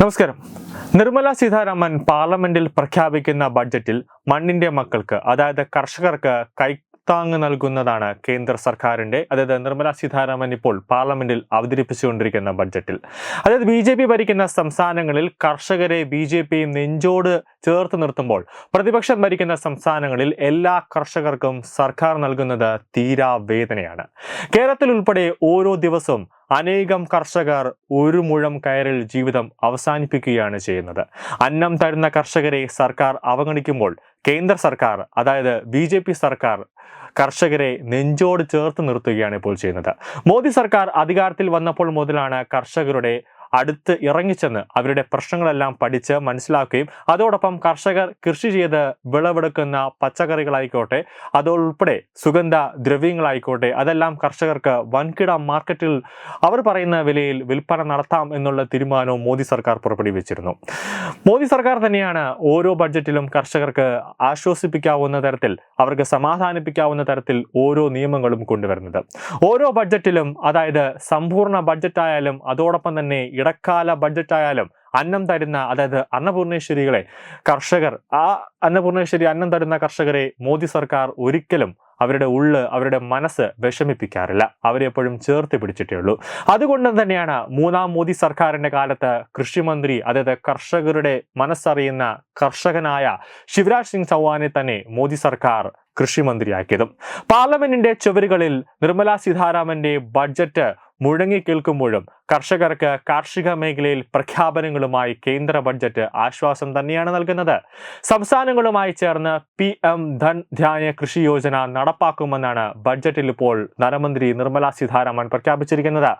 നമസ്കാരം. നിർമ്മല സീതാരാമൻ പാർലമെന്റിൽ പ്രഖ്യാപിക്കുന്ന ബഡ്ജറ്റിൽ മണ്ണിന്റെ മക്കൾക്ക് അതായത് കർഷകർക്ക് കൈത്താങ് നൽകുന്നതാണ് കേന്ദ്ര സർക്കാരിന്റെ അതായത് നിർമ്മല സീതാരാമൻ ഇപ്പോൾ പാർലമെന്റിൽ അവതരിപ്പിച്ചുകൊണ്ടിരിക്കുന്ന ബഡ്ജറ്റിൽ. അതായത് ബി ജെ പി ഭരിക്കുന്ന സംസ്ഥാനങ്ങളിൽ കർഷകരെ ബി ജെ പി നെഞ്ചോട് ചേർത്ത് നിർത്തുമ്പോൾ പ്രതിപക്ഷം ഭരിക്കുന്ന സംസ്ഥാനങ്ങളിൽ എല്ലാ കർഷകർക്കും സർക്കാർ നൽകുന്നത് തീരാ വേദനയാണ് കേരളത്തിൽ ഉൾപ്പെടെ ഓരോ ദിവസവും അനേകം കർഷകർ ഒരു മുഴം കയറിൽ ജീവിതം അവസാനിപ്പിക്കുകയാണ് ചെയ്യുന്നത്. അന്നം തരുന്ന കർഷകരെ സർക്കാർ അവഗണിക്കുമ്പോൾ കേന്ദ്ര സർക്കാർ അതായത് ബി ജെ പി സർക്കാർ കർഷകരെ നെഞ്ചോട് ചേർത്ത് നിർത്തുകയാണ് ഇപ്പോൾ ചെയ്യുന്നത്. മോദി സർക്കാർ അധികാരത്തിൽ വന്നപ്പോൾ മുതലാണ് കർഷകരുടെ അടുത്ത് ഇറങ്ങിച്ചെന്ന് അവരുടെ പ്രശ്നങ്ങളെല്ലാം പഠിച്ച് മനസ്സിലാക്കുകയും അതോടൊപ്പം കർഷകർ കൃഷി ചെയ്ത് വിളവെടുക്കുന്ന പച്ചക്കറികളായിക്കോട്ടെ അതുൾപ്പെടെ സുഗന്ധ ദ്രവ്യങ്ങളായിക്കോട്ടെ അതെല്ലാം കർഷകർക്ക് വൻകിട മാർക്കറ്റിൽ അവർ പറയുന്ന വിലയിൽ വിൽപ്പന നടത്താം എന്നുള്ള തീരുമാനവും മോദി സർക്കാർ പുറപ്പെടുവിച്ചിരുന്നു. മോദി സർക്കാർ തന്നെയാണ് ഓരോ ബഡ്ജറ്റിലും കർഷകർക്ക് ആശ്വസിപ്പിക്കാവുന്ന തരത്തിൽ അവർക്ക് സമാധാനിപ്പിക്കാവുന്ന തരത്തിൽ ഓരോ നിയമങ്ങളും കൊണ്ടുവരുന്നത്. ഓരോ ബഡ്ജറ്റിലും അതായത് സമ്പൂർണ ബഡ്ജറ്റായാലും അതോടൊപ്പം തന്നെ ഇടക്കാല ബഡ്ജറ്റ് ബഡ്ജറ്റായാലും അന്നം തരുന്ന അതായത് അന്നപൂർണേശ്വരികളെ കർഷകർ ആ അന്നപൂർണേശ്വരി അന്നം തരുന്ന കർഷകരെ മോദി സർക്കാർ ഒരിക്കലും അവരുടെ ഉള്ള് അവരുടെ മനസ്സ് വിഷമിപ്പിക്കാറില്ല. അവരെ എപ്പോഴും ചേർത്ത് പിടിച്ചിട്ടേ ഉള്ളൂ. അതുകൊണ്ട് തന്നെയാണ് മൂന്നാം മോദി സർക്കാരിന്റെ കാലത്ത് കൃഷിമന്ത്രി അതായത് കർഷകരുടെ മനസ്സറിയുന്ന കർഷകനായ ശിവരാജ് സിംഗ് ചൗഹാനെ തന്നെ മോദി സർക്കാർ കൃഷിമന്ത്രിയാക്കിയതും. പാർലമെന്റിന്റെ ചുവരുകളിൽ നിർമ്മലാ സീതാരാമന്റെ ബഡ്ജറ്റ് മുഴങ്ങി കേൾക്കുമ്പോഴും കർഷകർക്ക് കാർഷിക മേഖലയിൽ പ്രഖ്യാപനങ്ങളുമായി കേന്ദ്ര ബഡ്ജറ്റ് ആശ്വാസം തന്നെയാണ് നൽകുന്നത്. സംസ്ഥാനങ്ങളുമായി ചേർന്ന് പി എം ധൻ ധ്യായ കൃഷി യോജന നടപ്പാക്കുമെന്നാണ് ബഡ്ജറ്റിൽ ഇപ്പോൾ ധനമന്ത്രി നിർമ്മല സീതാരാമൻ പ്രഖ്യാപിച്ചിരിക്കുന്നത്.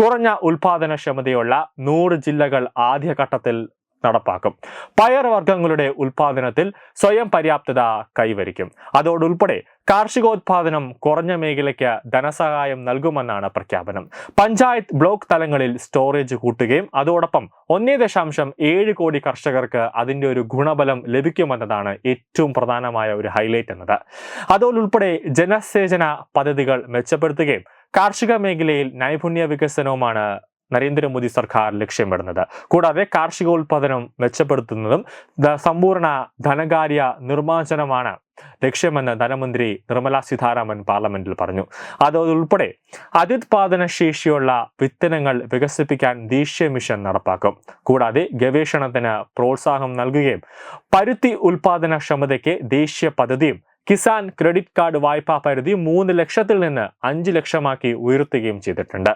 കുറഞ്ഞ ഉൽപാദനക്ഷമതയുള്ള നൂറ് ജില്ലകൾ ആദ്യഘട്ടത്തിൽ നടപ്പാക്കും. പയർവർഗങ്ങളുടെ ഉൽപാദനത്തിൽ സ്വയം പര്യാപ്തത കൈവരിക്കും. അതോടുൾപ്പെടെ കാർഷികോത്പാദനം കുറഞ്ഞ മേഖലയ്ക്ക് ധനസഹായം നൽകുമെന്നാണ് പ്രഖ്യാപനം. പഞ്ചായത്ത് ബ്ലോക്ക് തലങ്ങളിൽ സ്റ്റോറേജ് കൂട്ടുകയും അതോടൊപ്പം ഒന്നേ ദശാംശം ഏഴ് കോടി കർഷകർക്ക് അതിന്റെ ഒരു ഗുണബലം ലഭിക്കുമെന്നതാണ് ഏറ്റവും പ്രധാനമായ ഒരു ഹൈലൈറ്റ് എന്നത്. അതോടുൾപ്പെടെ ജനസേചന പദ്ധതികൾ മെച്ചപ്പെടുത്തുകയും കാർഷിക മേഖലയിൽ നൈപുണ്യ വികസനവുമാണ് നരേന്ദ്രമോദി സർക്കാർ ലക്ഷ്യമിടുന്നത്. കൂടാതെ കാർഷികോൽപാദനം മെച്ചപ്പെടുത്തുന്നതും സമ്പൂർണ ധനകാര്യ നിർമ്മാർജനമാണ് ലക്ഷ്യമെന്ന് ധനമന്ത്രി നിർമ്മല സീതാരാമൻ പാർലമെന്റിൽ പറഞ്ഞു. അതുൾപ്പെടെ അത്യുത്പാദന ശേഷിയുള്ള വിത്തനങ്ങൾ വികസിപ്പിക്കാൻ ദേശീയ മിഷൻ നടപ്പാക്കും. കൂടാതെ ഗവേഷണത്തിന് പ്രോത്സാഹനം നൽകുകയും പരുത്തി ഉൽപാദനക്ഷമതയ്ക്ക് ദേശീയ പദ്ധതിയും കിസാൻ ക്രെഡിറ്റ് കാർഡ് വായ്പാ പരിധി മൂന്ന് ലക്ഷത്തിൽ നിന്ന് അഞ്ച് ലക്ഷമാക്കി ഉയർത്തുകയും ചെയ്തിട്ടുണ്ട്.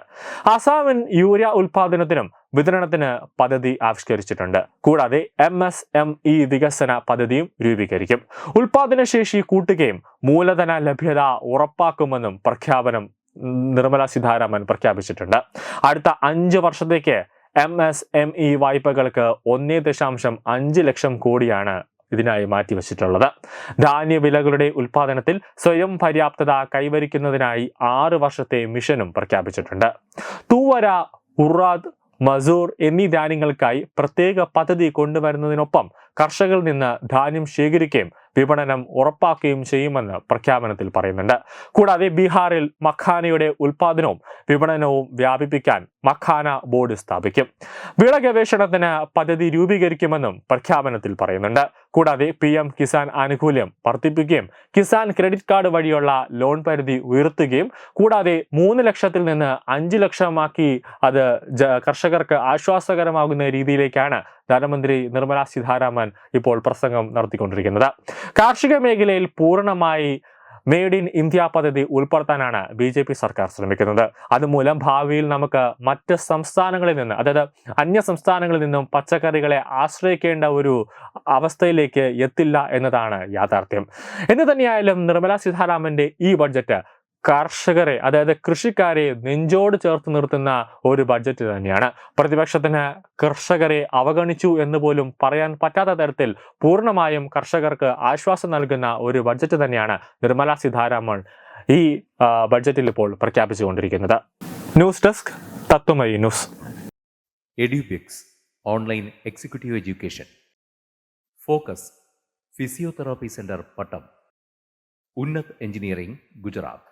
അസാമിൻ യൂരിയ ഉൽപാദനത്തിനും വിതരണത്തിന് പദ്ധതി ആവിഷ്കരിച്ചിട്ടുണ്ട്. കൂടാതെ എം എസ് എം ഇ വികസന പദ്ധതിയും രൂപീകരിക്കും. ഉൽപാദനശേഷി കൂട്ടുകയും മൂലധന ലഭ്യത ഉറപ്പാക്കുമെന്നും പ്രഖ്യാപനം നിർമ്മലാ സീതാരാമൻ പ്രഖ്യാപിച്ചിട്ടുണ്ട്. അടുത്ത അഞ്ച് വർഷത്തേക്ക് എം എസ് എം ഇ വായ്പകൾക്ക് ഒന്നേ ദശാംശം അഞ്ച് ലക്ഷം കോടിയാണ് ഇതിനായി മാറ്റിവെച്ചിട്ടുള്ളത്. ധാന്യവിലകളുടെ ഉൽപാദനത്തിൽ സ്വയം പര്യാപ്തത കൈവരിക്കുന്നതിനായി ആറ് വർഷത്തെ മിഷനും പ്രഖ്യാപിച്ചിട്ടുണ്ട്. തൂവര ഉറാദ് മസൂർ എന്നീ ധാന്യങ്ങൾക്കായി പ്രത്യേക പദ്ധതി കൊണ്ടുവരുന്നതിനൊപ്പം കർഷകരിൽ നിന്ന് ധാന്യം ശേഖരിക്കുകയും വിപണനം ഉറപ്പാക്കുകയും ചെയ്യുമെന്ന് പ്രഖ്യാപനത്തിൽ പറയുന്നുണ്ട്. കൂടാതെ ബീഹാറിൽ മഖാനയുടെ ഉൽപാദനവും വിപണനവും വ്യാപിപ്പിക്കാൻ മഖാന ബോർഡ് സ്ഥാപിക്കും. വിള ഗവേഷണത്തിന് പദ്ധതി രൂപീകരിക്കുമെന്നും പ്രഖ്യാപനത്തിൽ പറയുന്നുണ്ട്. കൂടാതെ പി എം കിസാൻ ആനുകൂല്യം വർദ്ധിപ്പിക്കുകയും കിസാൻ ക്രെഡിറ്റ് കാർഡ് വഴിയുള്ള ലോൺ പരിധി ഉയർത്തുകയും കൂടാതെ മൂന്ന് ലക്ഷത്തിൽ നിന്ന് അഞ്ച് ലക്ഷമാക്കി അത് കർഷകർക്ക് ആശ്വാസകരമാകുന്ന രീതിയിലേക്കാണ് ധനമന്ത്രി നിർമ്മല സീതാരാമൻ ഇപ്പോൾ പ്രസംഗം നടത്തിക്കൊണ്ടിരിക്കുന്നത്. കാർഷിക മേഖലയിൽ പൂർണമായി മെയ്ഡ് ഇൻ ഇന്ത്യ പദ്ധതി ഉൾപ്പെടുത്താനാണ് ബി ജെ പി സർക്കാർ ശ്രമിക്കുന്നത്. അതുമൂലം ഭാവിയിൽ നമുക്ക് മറ്റ് സംസ്ഥാനങ്ങളിൽ നിന്ന് അതായത് അന്യ സംസ്ഥാനങ്ങളിൽ നിന്നും പച്ചക്കറികളെ ആശ്രയിക്കേണ്ട ഒരു അവസ്ഥയിലേക്ക് എത്തില്ല എന്നതാണ് യാഥാർത്ഥ്യം. എന്ന് തന്നെയായാലും നിർമ്മല സീതാരാമന്റെ ഈ ബഡ്ജറ്റ് കർഷകരെ അതായത് കൃഷിക്കാരെ നെഞ്ചോട് ചേർത്ത് നിർത്തുന്ന ഒരു ബഡ്ജറ്റ് തന്നെയാണ്. പ്രതിപക്ഷത്തിന് കർഷകരെ അവഗണിച്ചു എന്ന് പോലും പറയാൻ പറ്റാത്ത തരത്തിൽ പൂർണമായും കർഷകർക്ക് ആശ്വാസം നൽകുന്ന ഒരു ബഡ്ജറ്റ് തന്നെയാണ് നിർമ്മല സീതാരാമൻ ഈ ബഡ്ജറ്റിൽ ഇപ്പോൾ പ്രഖ്യാപിച്ചുകൊണ്ടിരിക്കുന്നത്. News desk Tatwamayi news. Edubix online executive education. Focus physiotherapy centre Pattom. Unnat engineering Gujarat.